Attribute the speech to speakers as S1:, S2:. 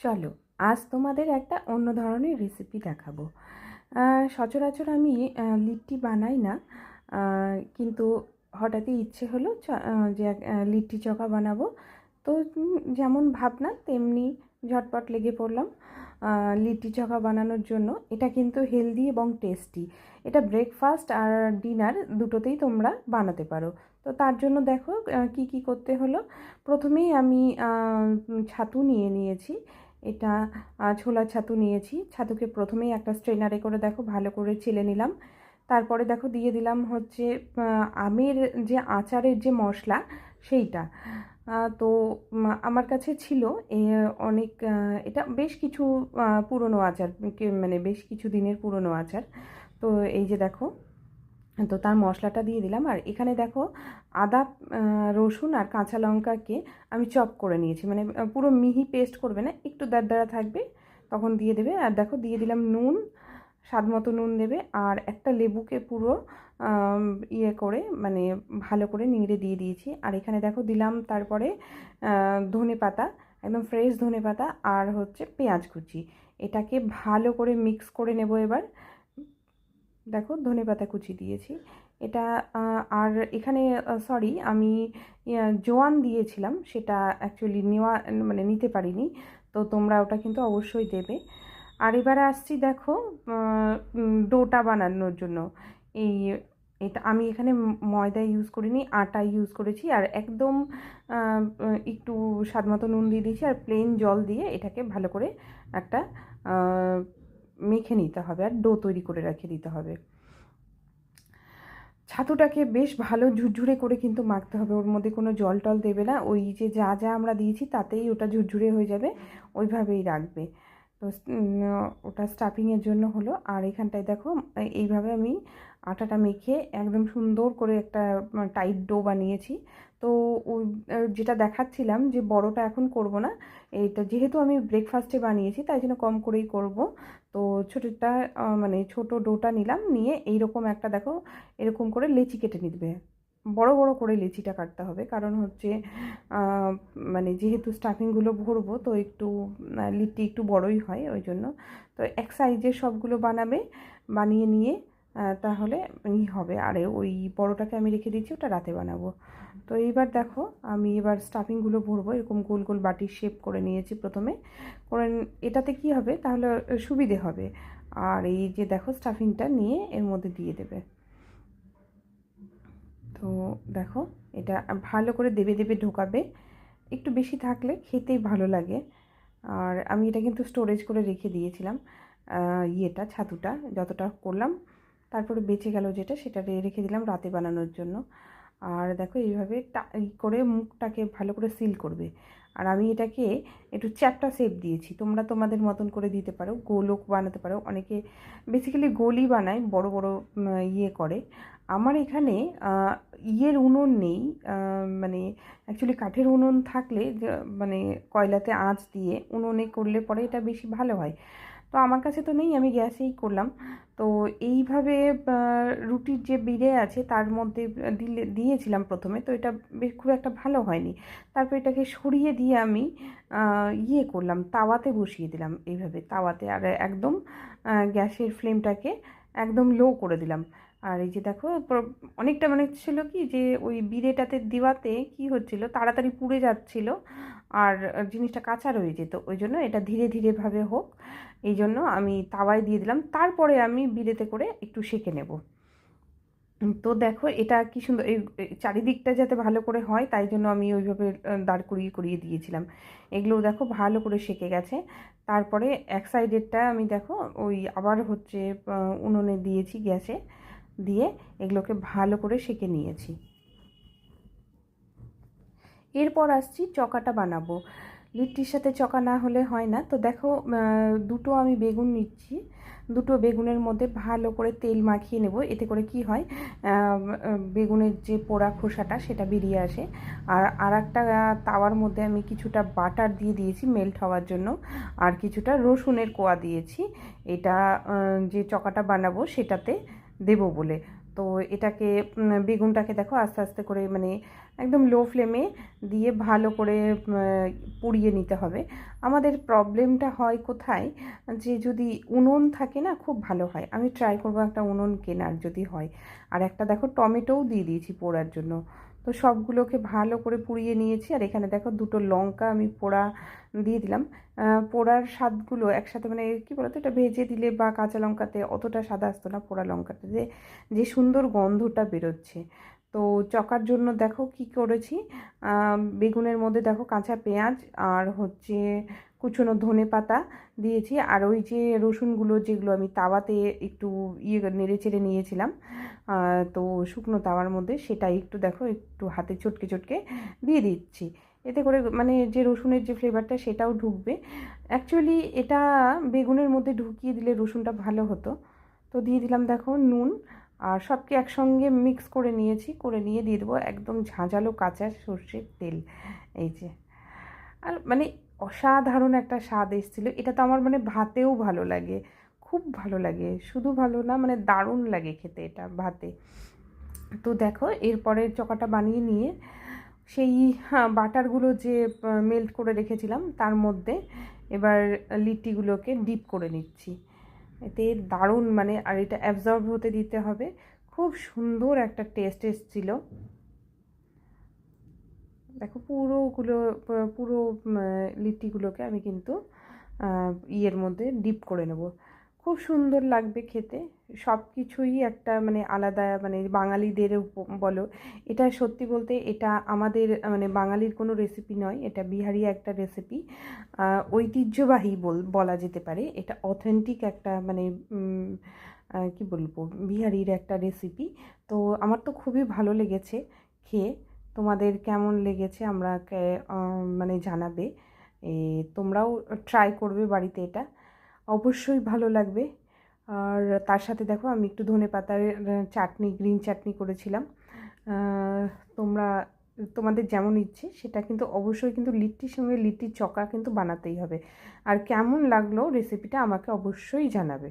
S1: চলো, আজ তোমাদের একটা অন্য ধরনের রেসিপি দেখাবো। সচরাচর আমি লিট্টি বানাই না। কিন্তু হঠাৎই ইচ্ছে হলো যে লিট্টি চকা বানাবো। তো যেমন ভাবনা, তেমনি ঝটপট লেগে পড়লাম লিট্টি চকা বানানোর জন্য। এটা কিন্তু হেলদি এবং টেস্টি এটা ব্রেকফাস্ট আর ডিনার দুটোতেই তোমরা বানাতে পারো। তো তার জন্য দেখো কি কি করতে হলো? প্রথমেই আমি ছাতু নিয়ে নিয়েছি। এটা ছোলা ছাতু নিয়েছি। ছাতুকে প্রথমেই একটা স্ট্রেনারে করে দেখো, ভালো করে ছেলে নিলাম। তারপরে দেখো, দিয়ে দিলাম হচ্ছে আমের যে আচারের যে মশলা, সেইটা। তো আমার কাছে ছিল অনেক এটা বেশ কিছু পুরনো আচার মানে বেশ কিছু দিনের পুরনো আচার। তো এই যে দেখো তো তার মশলাটা দিয়ে দিলাম। আর এখানে দেখো আদা রসুন আর কাঁচা লঙ্কাকে আমি চপ করে নিয়েছি। মানে পুরো মিহি পেস্ট করবে না, একটু দারদারা থাকবে, তখন দিয়ে দেবে। আর দেখো দিয়ে দিলাম নুন, স্বাদ মতো নুন দেবে। আর একটা লেবুকে পুরো ইয়ে করে মানে ভালো করে নিংড়ে দিয়ে দিয়েছি। আর এখানে দেখো দিলাম তারপরে ধনে পাতা, একদম ফ্রেশ ধনে পাতা আর হচ্ছে পেঁয়াজ কুচি। এটাকে ভালো করে মিক্স করে নেব এবার। দেখো ধনে পাতা কুচি দিয়েছি। এটা আর এখানে সরি আমি জোয়ান দিয়েছিলাম, সেটা অ্যাকচুয়ালি নেওয়া মানে নিতে পারিনি, তো তোমরা ওটা কিন্তু অবশ্যই দেবে। আর এবারে আসছি দেখো ডোটা বানানোর জন্য। এই, এটা আমি এখানে ময়দা ইউজ করিনি, আটা ইউজ করেছি, আর একদম একটু স্বাদ মতো নুন দিয়ে দিয়েছি, আর প্লেন জল দিয়ে এটাকে ভালো করে একটা মেখে নিতে হবে আর ডো তৈরি করে রেখে দিতে হবে। ছাতুটাকে বেশ ভালো ঝুরঝুরে করে কিন্তু মাখতে হবে। ওর মধ্যে কোনো জল টল দেবে না। ওই যে যা যা আমরা দিয়েছি তাতেই ওটা ঝুরঝুরে হয়ে যাবে। ওইভাবেই রাখবে। তো ওটা স্টাফিংয়ের জন্য হলো। আর এখানটায় দেখো, এইভাবে আমি আটাটা মেখে একদম সুন্দর করে একটা টাইট ডো বানিয়েছি। তো যেটা দেখাচ্ছিলাম যে বড়টা এখন করব না, এইটা যেহেতু আমি ব্রেকফাস্টে বানিয়েছি তাই জন্য কম করেই করব। তো ছোটোটা মানে ছোটো ডোটা নিলাম, নিয়ে এইরকম একটা দেখো, এরকম করে লেচি কেটে নিবে। বড় বড় করে লেচিটা কাটতে হবে, কারণ হচ্ছে মানে যেহেতু স্টাফিংগুলো ভরবো তো একটু লিট্টি একটু বড়ই হয় ওই জন্য। তো এক সাইজের সবগুলো বানাবে, বানিয়ে নিয়ে তাহলে ই হবে। আর, ওই বড়টাকে আমি রেখে দিচ্ছি ওটা রাতে বানাবো। তো এইবার দেখো, আমি এবার স্টাফিংগুলো ভরবো, এরকম গোল গোল বাটির শেপ করে নিয়েছি প্রথমে। করে এটাতে কি হবে? তাহলে সুবিধে হবে। আর এই যে দেখো স্টাফিংটা নিয়ে এর মধ্যে দিয়ে দেবে। তো দেখো, এটা ভালো করে দেবে দেবে ঢোকাবে। একটু বেশি থাকলে খেতেই ভালো লাগে। আর আমি এটা কিন্তু স্টোরেজ করে রেখে দিয়েছিলাম ইয়েটা, ছাতুটা, যতটা করলাম। তারপরে বেঁচে গেল যেটা, সেটা রেখে দিলাম রাতে বানানোর জন্য। আর দেখো এইভাবে করে মুখটাকে ভালো করে সিল করবে। আর আমি এটাকে একটু চ্যাপটা শেপ দিয়েছি। তোমরা তোমাদের মতন করে দিতে পারো গোলও বানাতে পারো। অনেকে বেসিক্যালি গোলই বানায়, বড় বড় ইয়ে করে। আমার এখানে ইয়ের উনুন নেই মানে অ্যাকচুয়ালি কাঠের উনুন থাকলে মানে কয়লাতে আঁচ দিয়ে উনুনে করলে পরে এটা বেশি ভালো হয়। তো আমার কাছে তো নেই, আমি গ্যাসেই করলাম। তো এইভাবে রুটির যে বিড়ে আছে তার মধ্যে দিলে, দিয়েছিলাম প্রথমে, তো এটা বেশ খুব একটা ভালো হয়নি। তারপর এটাকে সরিয়ে দিয়ে আমি ইয়ে করলাম, তাওয়াতে বসিয়ে দিলাম এইভাবে, তাওয়াতে আর একদম গ্যাসের ফ্লেমটাকে একদম লো করে দিলাম। আর এই যে দেখো অনেকটা মানে ছিল কি যে ওই বিড়েটাতে দেওয়াতে কি হচ্ছিল, তাড়াতাড়ি পুড়ে যাচ্ছিল আর জিনিসটা কাঁচা রয়ে যেত। ওই জন্য এটা ধীরে ধীরে ভাবে হোক। এই জন্য আমি তাওয়ায় দিয়ে দিলাম। তারপরে আমি বিড়েতে করে একটু সেঁকে নেব। তো দেখো এটা কি সুন্দর, এই এই চারিদিকটা যাতে ভালো করে হয়, তাই জন্য আমি ওইভাবে দাঁড় করিয়ে করিয়ে দিয়েছিলাম। এগুলো দেখো ভালো করে সেঁকে গেছে। তারপরে এক সাইডেরটা আমি দেখো ওই আবার হচ্ছে উনুনে দিয়েছি গ্যাসে। দিয়ে এগুলোকে ভালো করে সেঁকে নিয়েছি। এরপর আসছি চকাটা বানাবো। লিট্টির সাথে চকা না হলে হয় না। তো দেখো দুটো আমি বেগুন নিচ্ছি। দুটো বেগুনের মধ্যে ভালো করে তেল মাখিয়ে নেব। এতে করে কি হয় বেগুনের যে পোড়া খোসাটা, সেটা বেরিয়ে আসে। আর আর একটা তাওয়ার মধ্যে আমি কিছুটা বাটার দিয়ে দিয়েছি মেল্ট হওয়ার জন্য। আর কিছুটা রসুনের কোয়া দিয়েছি। এটা যে চকাটা বানাবো সেটাতে দেবো বলে। তো এটাকে বেগুনটাকে দেখো আস্তে আস্তে করে মানে একদম লো ফ্লেমে দিয়ে ভালো করে পুড়িয়ে নিতে হবে। আমাদের প্রবলেমটা হয় কোথায়? যে যদি উনুন থাকে না, খুব ভালো হয়। আমি ট্রাই করব একটা উনুন কেনার যদি হয়। আর একটা দেখো টমেটোও দিয়ে দিয়েছি পোড়ার জন্য। তো সবগুলোকে ভালো করে পুড়িয়ে নিয়েছি। আর এখানে দেখো দুটো লঙ্কা আমি পোড়া দিয়ে দিলাম। পোড়ার স্বাদগুলো একসাথে মানে কী বলতো, এটা ভেজে দিলে বা কাঁচা লঙ্কাতে অতটা স্বাদ আসতো না পোড়া লঙ্কাতে। যে যে সুন্দর গন্ধটা বেরোচ্ছে। তো চকার জন্য দেখো কি করেছি? বেগুনের মধ্যে দেখো কাঁচা পেঁয়াজ আর হচ্ছে কুচনো ধনে পাতা দিয়েছি। আর ওই যে রসুনগুলো যেগুলো আমি তাওয়াতে একটু ইয়ে নেড়ে চেড়ে নিয়েছিলাম তো শুকনো তাওয়ার মধ্যে সেটা একটু দেখো, একটু হাতে চটকে চটকে দিয়ে দিচ্ছি। এতে করে মানে যে রসুনের যে ফ্লেভারটা সেটাও ঢুকবে। অ্যাকচুয়ালি এটা বেগুনের মধ্যে ঢুকিয়ে দিলে রসুনটা ভালো হতো। তো দিয়ে দিলাম দেখো নুন, আর সবকে একসঙ্গে মিক্স করে নিয়েছি। করে নিয়ে দিয়ে দেবো একদম ঝাঁঝালো কাঁচা সর্ষের তেল। এই যে। আর মানে অসাধারণ একটা স্বাদ এসেছিল। এটা তো আমার মানে ভাতেও ভালো লাগে। খুব ভালো লাগে। শুধু ভালো না মানে দারুণ লাগে খেতে এটা ভাতে। তো দেখো এরপরে চকাটা বানিয়ে নিয়ে সেই হ্যাঁ, বাটারগুলো যে মেল্ট করে রেখেছিলাম তার মধ্যে এবার লিট্টিগুলোকে ডিপ করে নিচ্ছি। এতে দারুণ মানে আর এটা অ্যাবজর্ব হতে দিতে হবে। খুব সুন্দর একটা টেস্ট এসেছিল। দেখো পুরোগুলো পুরো লিট্টিগুলোকে আমি কিন্তু ইয়ের মধ্যে ডিপ করে নেব। খুব সুন্দর লাগবে খেতে। সব কিছুই একটা মানে আলাদা মানে বাঙালিদের বলো। এটা সত্যি বলতে এটা আমাদের মানে বাঙালির কোনো রেসিপি নয়, এটা বিহারি একটা রেসিপি ঐতিহ্যবাহী বল, বলা যেতে পারে। এটা অথেন্টিক একটা মানে কি বলব? বিহারির একটা রেসিপি তো আমার তো খুবই ভালো লেগেছে খেয়ে। তোমাদের কেমন লেগেছে আমরা মানে জানাবে। তোমরাও ট্রাই করবে বাড়িতে এটা। অবশ্যই ভালো লাগবে। আর তার সাথে দেখো, আমি একটু ধনে পাতার চাটনি গ্রিন চাটনি করেছিলাম। তোমরা, তোমাদের যেমন ইচ্ছে, সেটা কিন্তু অবশ্যই কিন্তু লিট্টির সঙ্গে লিট্টির চকা কিন্তু বানাতেই হবে। আর কেমন লাগল রেসিপিটা আমাকে অবশ্যই জানাবে।